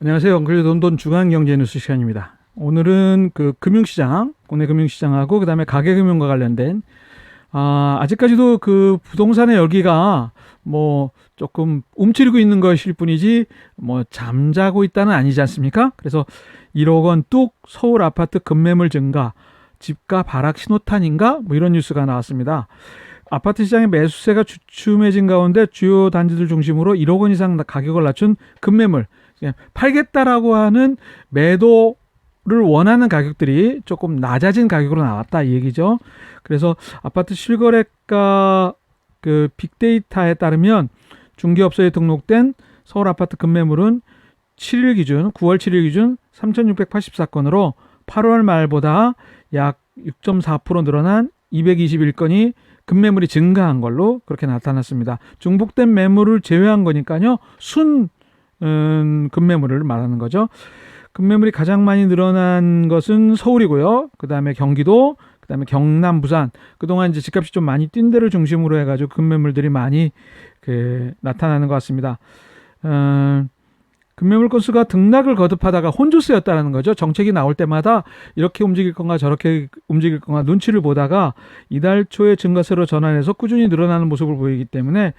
안녕하세요. 엉클리 돈돈 주간 경제 뉴스 시간입니다. 오늘은 그 금융시장, 국내 금융시장하고 그다음에 가계금융과 관련된 아, 아직까지도 그 부동산의 열기가 뭐 조금 움츠리고 있는 것일 뿐이지 뭐 잠자고 있다는 아니지 않습니까? 그래서 1억 원 뚝 서울 아파트 급매물 증가, 집값 하락 신호탄인가? 뭐 이런 뉴스가 나왔습니다. 아파트 시장의 매수세가 주춤해진 가운데 주요 단지들 중심으로 1억 원 이상 가격을 낮춘 급매물, 팔겠다라고 하는 매도 를 원하는 가격들이 조금 낮아진 가격으로 나왔다 이 얘기죠. 그래서 아파트 실거래가 그 빅데이터에 따르면 중개업소에 등록된 서울 아파트 급매물은 7일 기준, 9월 7일 기준 3,684건으로 8월 말보다 약 6.4% 늘어난 221건이 급매물이 증가한 걸로 그렇게 나타났습니다. 중복된 매물을 제외한 거니까요. 순 음, 급매물을 말하는 거죠. 급매물이 가장 많이 늘어난 것은 서울이고요. 그 다음에 경기도, 그 다음에 경남, 부산. 그동안 이제 집값이 좀 많이 뛴 데를 중심으로 해가지고 급매물들이 많이 그 나타나는 것 같습니다. 어, 급매물 건수가 등락을 거듭하다가 혼조세였다는 거죠. 정책이 나올 때마다 이렇게 움직일 건가 저렇게 움직일 건가 눈치를 보다가 이달 초에 증가세로 전환해서 꾸준히 늘어나는 모습을 보이기 때문에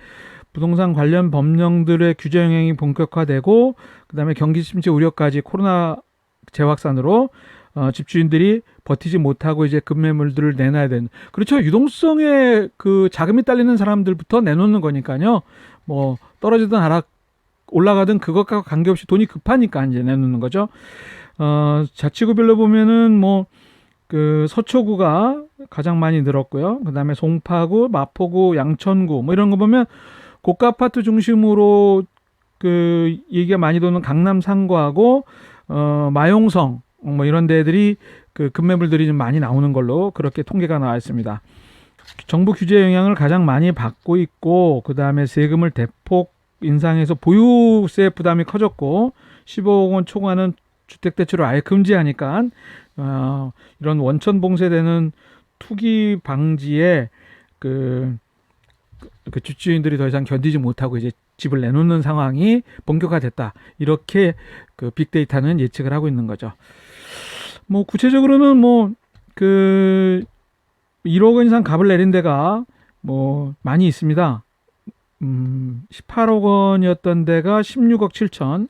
부동산 관련 법령들의 규제 영향이 본격화되고 그다음에 경기 침체 우려까지 코로나 재확산으로 어, 집주인들이 버티지 못하고 이제 급매물들을 내놔야 되는. 그렇죠. 유동성에 그 자금이 딸리는 사람들부터 내놓는 거니까요. 뭐 떨어지든 하락 올라가든 그것과 관계없이 돈이 급하니까 이제 내놓는 거죠. 어, 자치구별로 보면은 뭐 그 서초구가 가장 많이 늘었고요. 그다음에 송파구 마포구 양천구 뭐 이런 거 보면 고가 아파트 중심으로 그 얘기가 많이 도는 강남 상구하고 어 마용성 뭐 이런 데들이 그 급매물들이 좀 많이 나오는 걸로 그렇게 통계가 나와 있습니다. 정부 규제 영향을 가장 많이 받고 있고 그 다음에 세금을 대폭 인상해서 보유세 부담이 커졌고 15억 원 초과는 주택 대출을 아예 금지하니까 어, 이런 원천 봉쇄되는 투기 방지에 그, 그 집주인들이 더 이상 견디지 못하고 이제 집을 내놓는 상황이 본격화됐다. 이렇게 그 빅데이터는 예측을 하고 있는 거죠. 뭐 구체적으로는 뭐 그 1억 원 이상 값을 내린 데가 뭐 많이 있습니다. 음, 18억 원이었던 데가 16억 7천,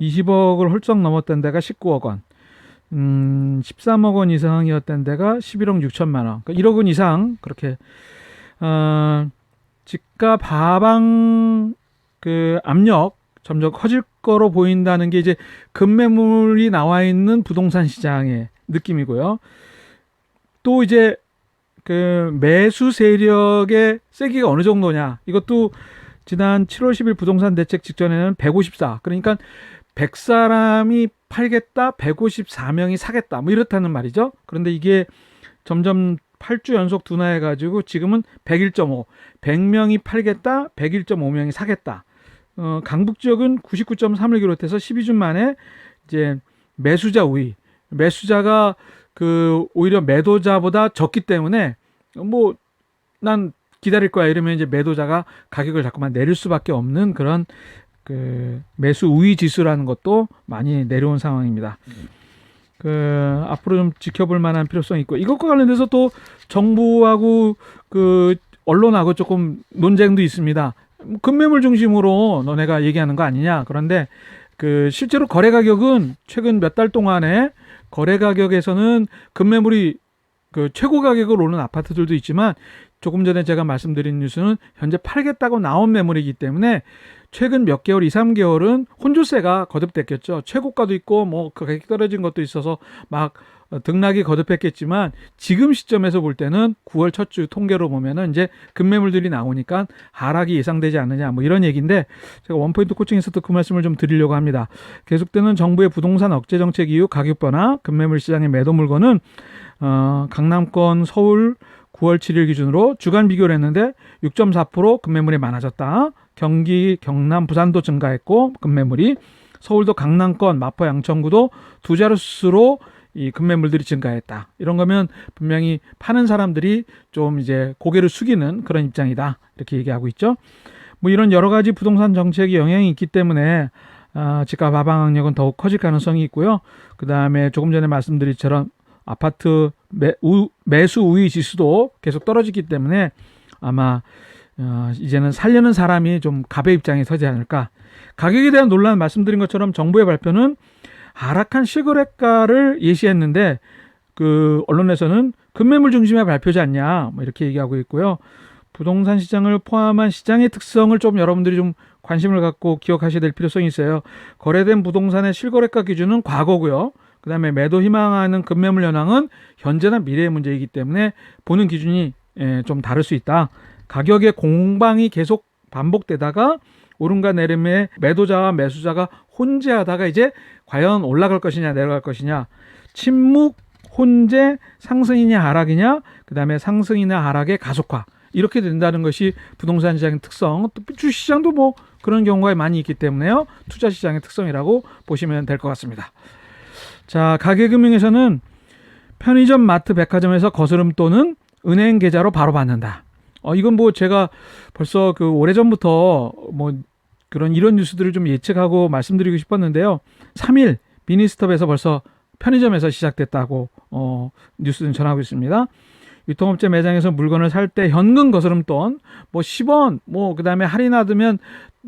20억을 훌쩍 넘었던 데가 19억 원, 음, 13억 원 이상이었던 데가 11억 6천만 원. 그러니까 1억 원 이상 그렇게 어, 집값 하방 그 압력 점점 커질 거로 보인다는 게 이제 급매물이 나와 있는 부동산 시장의 느낌이고요. 또 이제 그 매수 세력의 세기가 어느 정도냐. 이것도 지난 7월 10일 부동산 대책 직전에는 154 그러니까 100사람이 팔겠다 154명이 사겠다. 뭐 이렇다는 말이죠. 그런데 이게 점점 8주 연속 둔화해 가지고 지금은 101.5 100명이 팔겠다 101.5명이 사겠다. 어, 강북 지역은 99.3을 기록해서 12주 만에 이제 매수자 우위. 매수자가 그 오히려 매도자보다 적기 때문에 뭐 난 기다릴 거야 이러면 이제 매도자가 가격을 자꾸만 내릴 수밖에 없는 그런 그 매수 우위 지수라는 것도 많이 내려온 상황입니다. 그 앞으로 좀 지켜볼 만한 필요성이 있고 이것과 관련돼서 또 정부하고 그 언론하고 조금 논쟁도 있습니다. 급매물 중심으로 너네가 얘기하는 거 아니냐. 그런데 그 실제로 거래 가격은 최근 몇 달 동안에 거래 가격에서는 급매물이 그 최고 가격을 오른 아파트들도 있지만 조금 전에 제가 말씀드린 뉴스는 현재 팔겠다고 나온 매물이기 때문에 최근 몇 개월, 2, 3개월은 혼조세가 거듭됐겠죠. 최고가도 있고 뭐 가격이 떨어진 것도 있어서 막 등락이 거듭했겠지만 지금 시점에서 볼 때는 9월 첫 주 통계로 보면은 이제 급매물들이 나오니까 하락이 예상되지 않느냐 뭐 이런 얘기인데 제가 원포인트 코칭에서도 그 말씀을 좀 드리려고 합니다. 계속되는 정부의 부동산 억제 정책 이후 가격 변화, 급매물 시장의 매도 물건은 어, 강남권, 서울 9월 7일 기준으로 주간 비교를 했는데 6.4% 급매물이 많아졌다. 경기, 경남, 부산도 증가했고 급매물이 서울도 강남권, 마포, 양천구도 두 자릿수로 이 급매물들이 증가했다. 이런 거면 분명히 파는 사람들이 좀 이제 고개를 숙이는 그런 입장이다. 이렇게 얘기하고 있죠. 뭐 이런 여러 가지 부동산 정책이 영향이 있기 때문에 아, 집값 하방 압력은 더욱 커질 가능성이 있고요. 그 다음에 조금 전에 말씀드린처럼 아파트 매, 우, 매수 우위 지수도 계속 떨어지기 때문에 아마 어, 이제는 살려는 사람이 좀 갑의 입장에 서지 않을까. 가격에 대한 논란 말씀드린 것처럼 정부의 발표는 하락한 실거래가를 예시했는데 그 언론에서는 급매물 중심의 발표지 않냐 뭐 이렇게 얘기하고 있고요. 부동산 시장을 포함한 시장의 특성을 좀 여러분들이 좀 관심을 갖고 기억하셔야 될 필요성이 있어요. 거래된 부동산의 실거래가 기준은 과거고요. 그 다음에 매도 희망하는 급매물 현황은 현재나 미래의 문제이기 때문에 보는 기준이 예, 좀 다를 수 있다. 가격의 공방이 계속 반복되다가 오름과 내림의 매도자와 매수자가 혼재하다가 이제 과연 올라갈 것이냐 내려갈 것이냐. 침묵 혼재 상승이냐 하락이냐. 그 다음에 상승이나 하락의 가속화. 이렇게 된다는 것이 부동산 시장의 특성. 또 주시장도 뭐 그런 경우가 많이 있기 때문에요. 투자 시장의 특성이라고 보시면 될 것 같습니다 자 가계금융에서는 편의점 마트 백화점에서 거스름 또는 은행 계좌로 바로 받는다 어 이건 뭐 제가 벌써 그 오래전부터 뭐 그런 이런 뉴스들을 좀 예측하고 말씀드리고 싶었는데요 3일 미니스톱에서 벌써 편의점에서 시작됐다고 어, 뉴스는 전하고 있습니다. 유통업체 매장에서 물건을 살 때 현금 거스름 돈 뭐 10원 뭐 그다음에 할인하면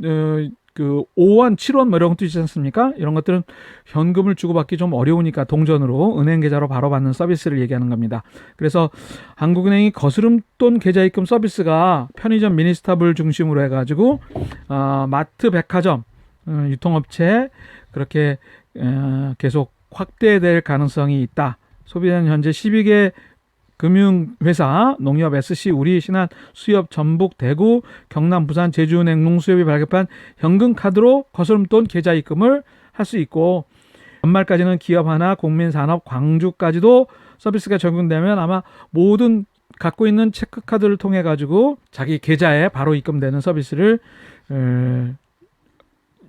어, 그 5원, 7원 뭐 이런 것도 있지 않습니까? 이런 것들은 현금을 주고받기 좀 어려우니까 동전으로 은행 계좌로 바로 받는 서비스를 얘기하는 겁니다. 그래서 한국은행이 거스름돈 계좌 입금 서비스가 편의점 미니스탑을 중심으로 해가지고 어, 마트, 백화점, 어, 유통업체 그렇게 어, 계속 확대될 가능성이 있다. 소비자는 현재 12개 금융회사, 농협, SC, 우리, 신한, 수협, 전북, 대구, 경남, 부산, 제주은행, 농수협이 발급한 현금카드로 거스름돈 계좌 입금을 할 수 있고 연말까지는 기업 하나, 국민산업, 광주까지도 서비스가 적용되면 아마 모든 갖고 있는 체크카드를 통해 가지고 자기 계좌에 바로 입금되는 서비스를 에,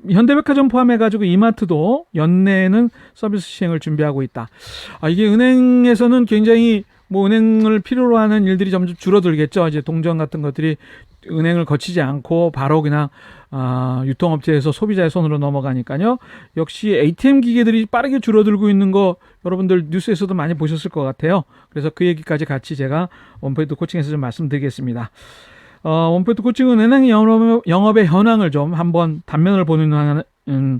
현대백화점 포함해가지고 이마트도 연내에는 서비스 시행을 준비하고 있다. 아, 이게 은행에서는 굉장히 뭐 은행을 필요로 하는 일들이 점점 줄어들겠죠. 이제 동전 같은 것들이 은행을 거치지 않고 바로 그냥 아, 유통업체에서 소비자의 손으로 넘어가니까요. 역시 ATM 기계들이 빠르게 줄어들고 있는 거 여러분들 뉴스에서도 많이 보셨을 것 같아요. 그래서 그 얘기까지 같이 제가 원포인트 코칭에서 좀 말씀드리겠습니다. 어, 원포인트 코칭은 은행 영업, 영업의 현황을 좀 한번 단면을 보는 한, 음,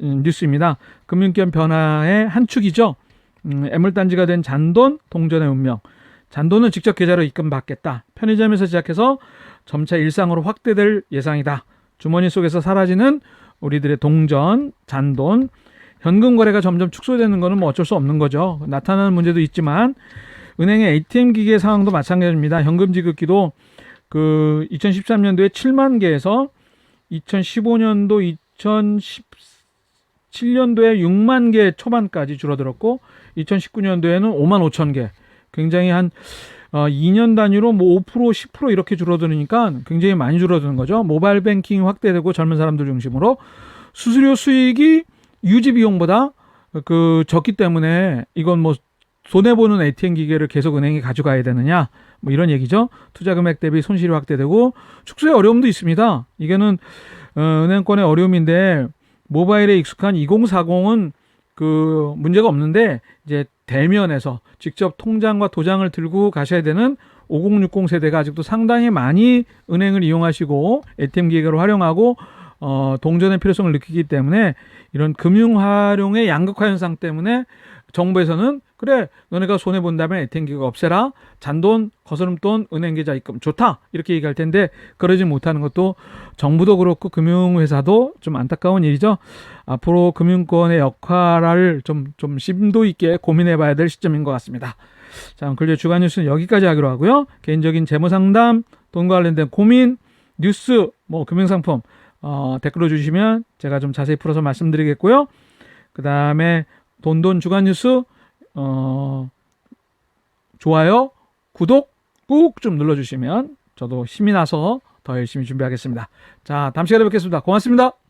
음, 뉴스입니다. 금융기업 변화의 한 축이죠. 음, 애물단지가 된 잔돈, 동전의 운명. 잔돈은 직접 계좌로 입금받겠다. 편의점에서 시작해서 점차 일상으로 확대될 예상이다. 주머니 속에서 사라지는 우리들의 동전, 잔돈, 현금 거래가 점점 축소되는 것은 뭐 어쩔 수 없는 거죠. 나타나는 문제도 있지만 은행의 ATM 기계 상황도 마찬가지입니다. 현금 지급기도 그 2013년도에 7만 개에서 2015년도 2017년도에 6만 개 초반까지 줄어들었고 2019년도에는 5만 5천 개. 굉장히 한 어, 2년 단위로 뭐 5% 10% 이렇게 줄어드니까 굉장히 많이 줄어드는 거죠. 모바일 뱅킹 확대되고 젊은 사람들 중심으로 수수료 수익이 유지 비용보다 그 적기 때문에 이건 뭐 손해 보는 ATM 기계를 계속 은행에 가져가야 되느냐 뭐 이런 얘기죠. 투자 금액 대비 손실이 확대되고 축소의 어려움도 있습니다. 이게는 어, 은행권의 어려움인데 모바일에 익숙한 2040은 그 문제가 없는데 이제 대면에서 직접 통장과 도장을 들고 가셔야 되는 5060 세대가 아직도 상당히 많이 은행을 이용하시고 ATM 기계를 활용하고 어, 동전의 필요성을 느끼기 때문에 이런 금융 활용의 양극화 현상 때문에 정부에서는 그래 너네가 손해 본다면 ATM 기가 없애라. 잔돈 거스름돈 은행계좌 입금 좋다. 이렇게 얘기할 텐데 그러지 못하는 것도 정부도 그렇고 금융회사도 좀 안타까운 일이죠. 앞으로 금융권의 역할을 좀 좀 심도 있게 고민해봐야 될 시점인 것 같습니다. 자 글제 주간 뉴스는 여기까지 하기로 하고요. 개인적인 재무 상담 돈과 관련된 고민 뉴스 뭐 금융상품 어, 댓글로 주시면 제가 좀 자세히 풀어서 말씀드리겠고요. 그 다음에 돈돈 주간 뉴스 어, 좋아요, 구독 꾹 좀 눌러 주시면 저도 힘이 나서 더 열심히 준비하겠습니다. 자, 다음 시간에 뵙겠습니다. 고맙습니다.